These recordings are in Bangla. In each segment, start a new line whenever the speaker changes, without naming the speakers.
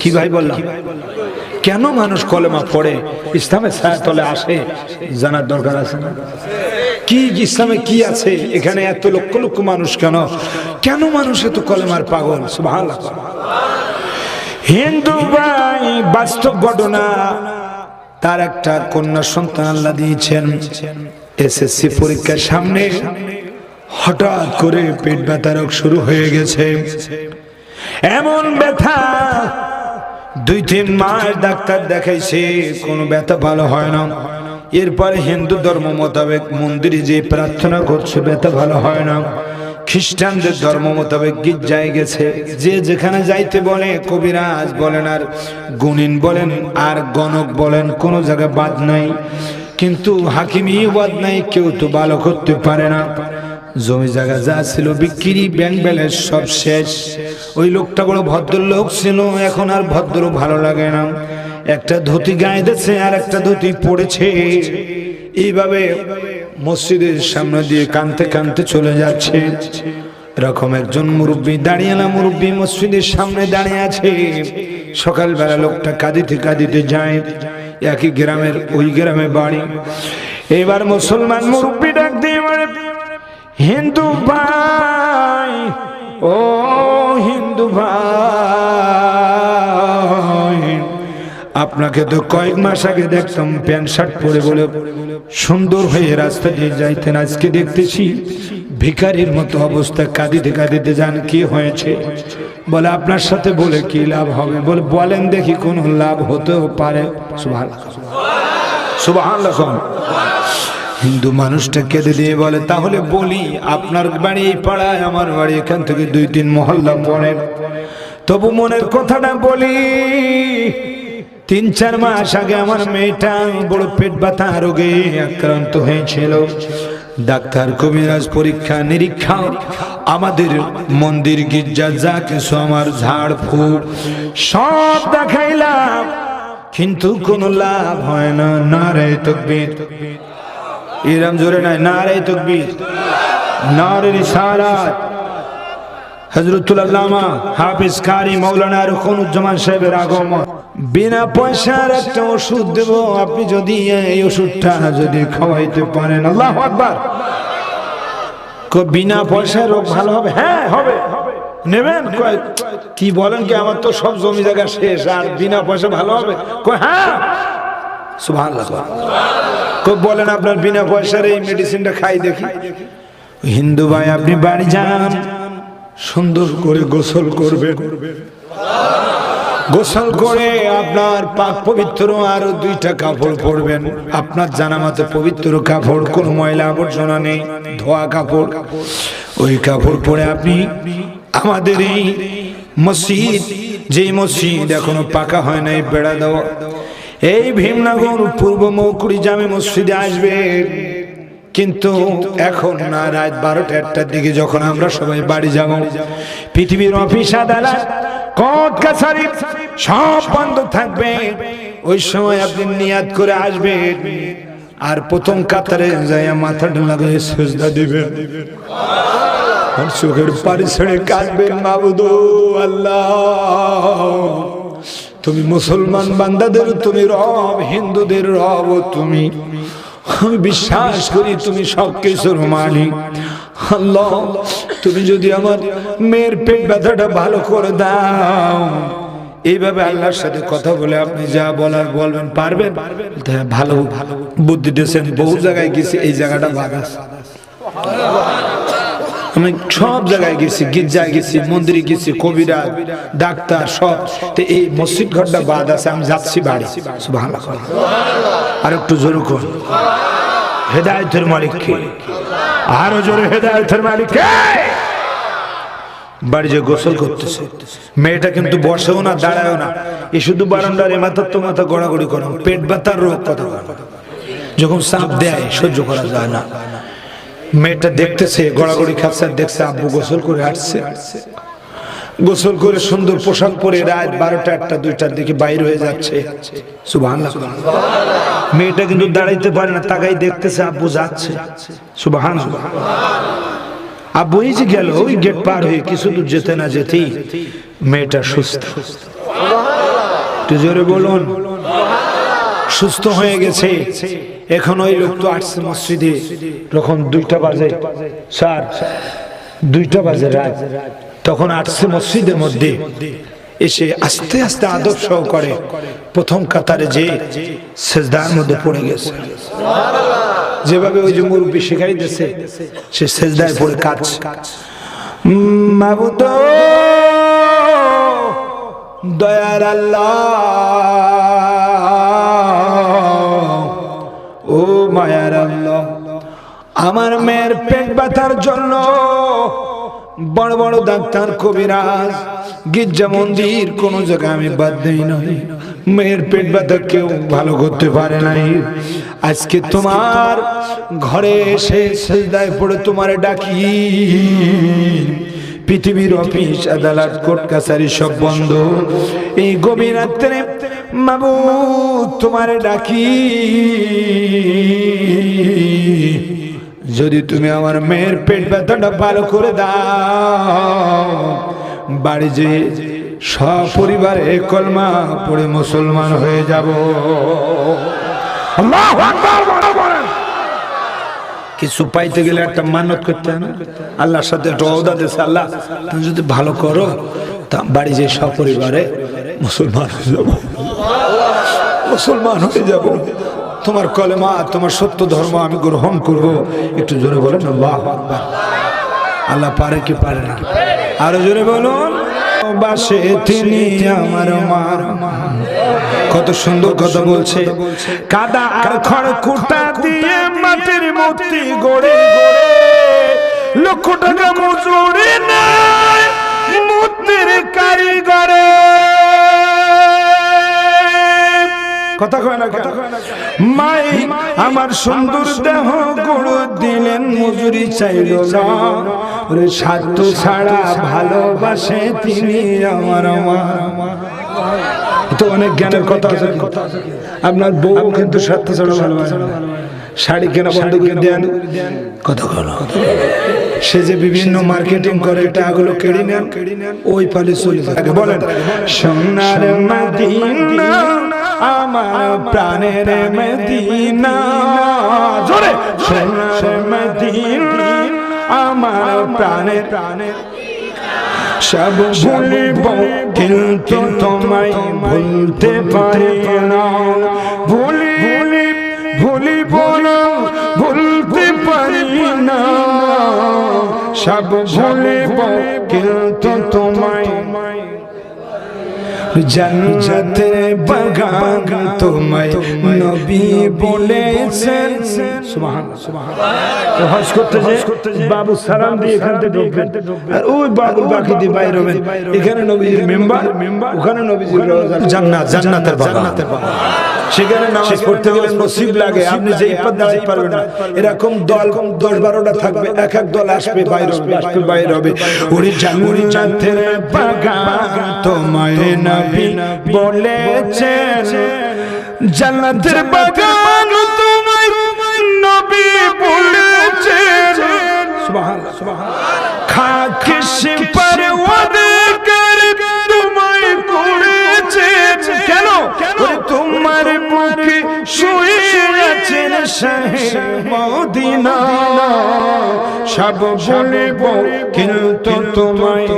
কি ভাই বললাম? কেন মানুষ কলেমা পড়ে? ইসলামের ছায়াতলে আসে, জানার দরকার আছে না? কি ইসলামে কি আছে? এখানে এত লক্ষ লক্ষ মানুষ কেন? কেন মানুষ এত কলেমার পাগল? সুবহানাল্লাহ। হিন্দু ভাই, বাস্তব ঘটনা। তার একটা কন্যা সন্তান আল্লাহ দিয়েছেন। এসএসসি পরীক্ষার সামনে হঠাৎ করে পেট ব্যথা রোগ শুরু হয়ে গেছে। এমন ব্যথা। দুই, তিন মাস ডাক্তার দেখাইছে, কোনো ব্যথা ভালো হয় না। এরপরে হিন্দু ধর্ম মোতাবেক মন্দিরে যে প্রার্থনা করছে, ব্যথা ভালো হয় না। খ্রিস্টানদের ধর্ম মোতাবেক গির্জায় গেছে। যে যেখানে যাইতে বলে, কবিরাজ বলেন আর গুণিন বলেন, আর গণক বলেন, কোনো জায়গায় বাদ নাই। কিন্তু হাকিমি বাদ নাই, কেউ তো ভালো করতে পারে না। জমি জায়গা যা ছিল বিক্রি ব্যাংক ব্যালেন্স সব শেষ। ওই লোকটা বড় ভদ্রলোক ছিল, এখন আর ভদ্র ভালো লাগে না। একটা ধুতি গায়ে দিচ্ছে আর একটা ধুতি পড়েছে। এইভাবে মসজিদের সামনে দিয়ে কানতে কানতে চলে যাচ্ছে। এরকম একজন মুরব্বী দাঁড়িয়ে না, মুরব্বী মসজিদের সামনে দাঁড়িয়ে আছে। সকালবেলা লোকটা কাঁদিতে কাঁদিতে যায়। একই গ্রামের ওই গ্রামে বাড়ি। এবার মুসলমান মুরব্বী ডাক দিয়ে হিন্দু ভাই, ও হিন্দু ভাই। আপনাকে তো কয়েক মাস আগে দেখতাম প্যান্ট শার্ট পরে বলে সুন্দর হয়ে রাস্তা দিয়ে যাইতেন। আজকে দেখতেছি ভিখারির মতো অবস্থা। কাঁদিতে কাঁদিতে যান, কি হয়েছে? বলে, আপনার সাথে বলে কি লাভ হবে? বলে, বলেন দেখি কোন লাভ হতেও পারে। সুভাষ সুভাষ হিন্দু মানুষটা কেঁদে দিয়ে বলে, তাহলে বলি, আপনার বাড়ি এই পাড়ায় আমার বাড়ি, এখান থেকে দুই তিন মহল্লা পড়ে তবু মনের কথাটা বলি, তিন চার মাস আগে আমার মেয়েটা বড় পেট ব্যথা, রোগে আক্রান্ত হয়েছিল। ডাক্তার কবিরাজ পরীক্ষা, নিরীক্ষা, আমাদের মন্দির গির্জা, যা কিছু আমার ঝাড় ফুক, সব দেখাইলাম, কিন্তু কোনো লাভ হয় না না রে তকবীর। ইরাম জোরে নাই নারে তকবীর নারে রিসালাত। হযরতুল আল্লামা হাফেজ কারি মাওলানা রুকনুজ্জামান সাহেবের আগমন। বিনা পয়সার একটা ওষুধ দেব, আপনি যদি এই ওষুধটা যদি খাওয়াইতে পারেন, আল্লাহু আকবার। বিনা পয়সায় রোগ ভালো হবে? হ্যাঁ হবে। নেবেন? কি বলেন কি, আমার তো সব জমি জায়গা শেষ, আর বিনা পয়সা ভালো হবে? হ্যাঁ। সুবহানাল্লাহ। খুব বলেন আপনার বিনা পয়সার এই মেডিসিনটা খাই দেখি। হিন্দু ভাই, আপনি বাড়ি যান। সুন্দর করে গোসল করবেন। গোসল করে আপনার পাক পবিত্র আরও দুইটা কাপড় পরবেন। আপনার জানা মতে পবিত্র কাপড়, কোন ময়লা আবর্জনা নেই, ধোয়া কাপড়। ওই কাপড় পরে আপনি আমাদের এই মসজিদ যে মসজিদ এখনও পাকা হয় নাই, বেড়া দেওয়া এই ভীমনগর পূর্ব মৌকুড়ি জামে মসজিদে আসবেন কিন্তু এখন না, রাত বারোটা একটার দিকে যখন আমরা সবাই বাড়ি যাব, পৃথিবীর অফিস, আদালত, কোর্ট, কাছারি, সব বন্ধ থাকবে। ওই সময় আপনি নিয়াদ করে আসবেন। আর প্রথম কাতারে যাইয়া মাথাটা লাগিয়ে সেজদা দিবেন। চোখের পানি ছেড়ে কাঁদবেন, মাবুদু আল্লাহ। তুমি মুসলমান বান্দাদের, তুমি রব, হিন্দুদের রব তুমি। আমি বিশ্বাস করি তুমি সব কিছুর মালিক। আল্লাহ, তুমি যদি আমার মেয়ের পেট ব্যথাটা ভালো করে দাও, এইভাবে আল্লাহর সাথে কথা বলে আপনি যা বলার বলবেন, পারবেন? ভালো ভালো বুদ্ধি দিয়েছেন, বহু জায়গায় গেছি, এই জায়গাটা বাধা আমি সব জায়গায় গেছি, গির্জায় গেছি, মন্দিরে গেছি কবিরা ডাক্তার, সব। তো এই মসজিদ ঘরটা বাদ আছে, আমি যাচ্ছি বাড়ি। আর একটু জোর কর হেদায়তের মালিক কে আরও জোরে হেদায়তের মালিক কে বাড়ি যে গোসল করতেছে। মেয়েটা কিন্তু বসেও না, দাঁড়ায়ও না। এ শুধু বারান্দার এ মাথার তো মাথা গড়াগড়ি করো। পেট ব্যথার রোগ কথা। যখন সাপ দেয়, সহ্য করা যায় না। মেয়েটা দেখতেছে, গড়াগড়ি খাচ্ছে, দেখছে আব্বু গোসল করে আসছে। গোসল করে সুন্দর পোশাক পরে রাত বারোটা একটা, দুইটার দিকে বাইর হয়ে যাচ্ছে। মেয়েটা কিন্তু দাঁড়াইতে পারে না, তাকাই দেখতেছে আব্বু যাচ্ছে। সুবহানাল্লাহ। আব্বু এই যে গেল, ওই গেট পার হয়ে কিছু দূর যেতে না যেতেই মেয়েটা সুস্থ। জোরে বলুন। সুস্থ হয়ে গেছে। এখন ওই লোক তো আসছে মসজিদে, তখন দুইটা বাজে। স্যার, দুইটা বাজে রাত। তখন আসছে মসজিদের মধ্যে। এসে আস্তে আস্তে আদব সহ করে প্রথম কাতারে যে সেজদার মধ্যে পড়ে গেছে। যেভাবে ওই যে মুরব্বী শিখাই দিয়েছে, সে সেজদায় পড়ে কাজ। মাবুদ, দয়ার আল্লাহ। আমার মেয়ের পেট ব্যথার জন্য বড় বড় ডাক্তার কবিরাজ, গির্জা মন্দির কোন জায়গায় আমি বাদ দেই নাই। মেয়ের পেট ব্যথা কেউ ভালো করতে পারে নাই। আজকে তোমার ঘরে এসে সেজদায় পড়ে তোমার ডাকি। পৃথিবীর অফিস, আদালত, কোর্ট, কাছারি সব বন্ধ। এই গভীর রাত্রে মাবু তোমার ডাকি। যদি তুমি আমার মেয়ের পেট ব্যথাটা ভালো করে দাও, বাড়ি যে সপরিবারে কলমা পড়ে মুসলমান হয়ে যাব। কিছু পাইতে গেলে একটা মানত করতে হয় না? আল্লাহর সাথে একটা দিয়েছে, আল্লাহ, তুমি যদি ভালো করো, তা বাড়ি যে সপরিবারে মুসলমান হয়ে যাব। মুসলমান হয়ে যাব। তোমার কলেমা, তোমার সত্য ধর্ম আমি গ্রহণ করব। একটু জোরে বলেন, আল্লাহ। আল্লাহ পারে কি পারে না? আরও জোরে বলুন, বাসে তিনি আমার মা। কত সুন্দর কথা বলছে। কাদা আর খড় কুটা দিয়ে মাটির মূর্তি গড়ে লক্ষ টাকা মজুরি নাই মূর্তির কারিগরে। কথা কয় না কেন? মাই, আমার সুন্দর দেহ গুরু দিলেন, মজুরি চাইল না। ওরে সাধ্য ছাড়া ভালোবাসে তিনি আমার তো অনেক জ্ঞানের কথা আছে। আপনার বউ কিন্তু স্বার্থ ছাড়া ভালোবাসে শাড়ি কেনা বন্ধ করে দেন। কত সে যে বিভিন্ন মার্কেটিং করে, টাকাগুলো কেড়ে নেন, ওই পালে চলে থাকে বলেন, সোনার মদিনা আমার প্রাণের মদিনা। জোরে সোনার মদিনা। আমার প্রাণের প্রাণের সব ভুলিব কিন্তু তোমায় ভুলতে পারি না। ভুলি ভুলি ভুলিব না ভুলতে পারি না। সব ভুলিব কিন্তু তোমায় জান্নাতের বাগান তোমায় নবী বলেছেন। সুবহানাল্লাহ সুবহানাল্লাহ। হজ করতে যে বাবু সালাম দিয়ে এখান থেকে ঢুকবেন আর ওই বাবু বাকি দিয়ে বাইরে হবেন এখানে নবীজির মেম্বার ওখানে নবীজির জান্নাত জান্নাতের বাগান। সেখানে নামাজ পড়তে গেলে নসিব লাগে। আপনি যেই পথ দাঁড়াতে পারবেন না এরকম দল দশ বারোটা থাকবে এক এক দল আসবে বাইরে হবে আসবে বাইরে হবে। ওরে জান্নাতের বাগান। তোমায় নবী বলেছেন জান্নাতের বাগান তোমায় নবী বলেছেন। সুবহানাল্লাহ সুবহানাল্লাহ। খাকে সে পারে ওয়াদে করে তোমায় করেছে কেন? তোমার মুখে শুয়ে আছেন শাহে মদিনা। সব বলিব কিন্তু তোমায়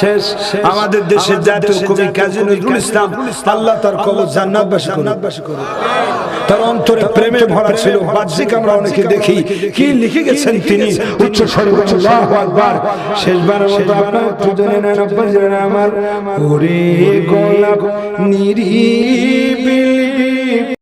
শেষ। আমাদের দেশের জাতীয় কবি কাজী নজরুল ইসলাম আল্লাহ তার কবর জান্নাতবাসী করে তার অন্তরে প্রেমে ভরা ছিল। বাহ্যিক আমরা অনেকে দেখি। কি লিখে গেছেন তিনি? উচ্চ স্বরে আল্লাহু আকবার। শেষবারের মতো আপনার দুজনে নেন আব্বাস জানেন আমার। ওরে গোলাপ। নিরিবিলি।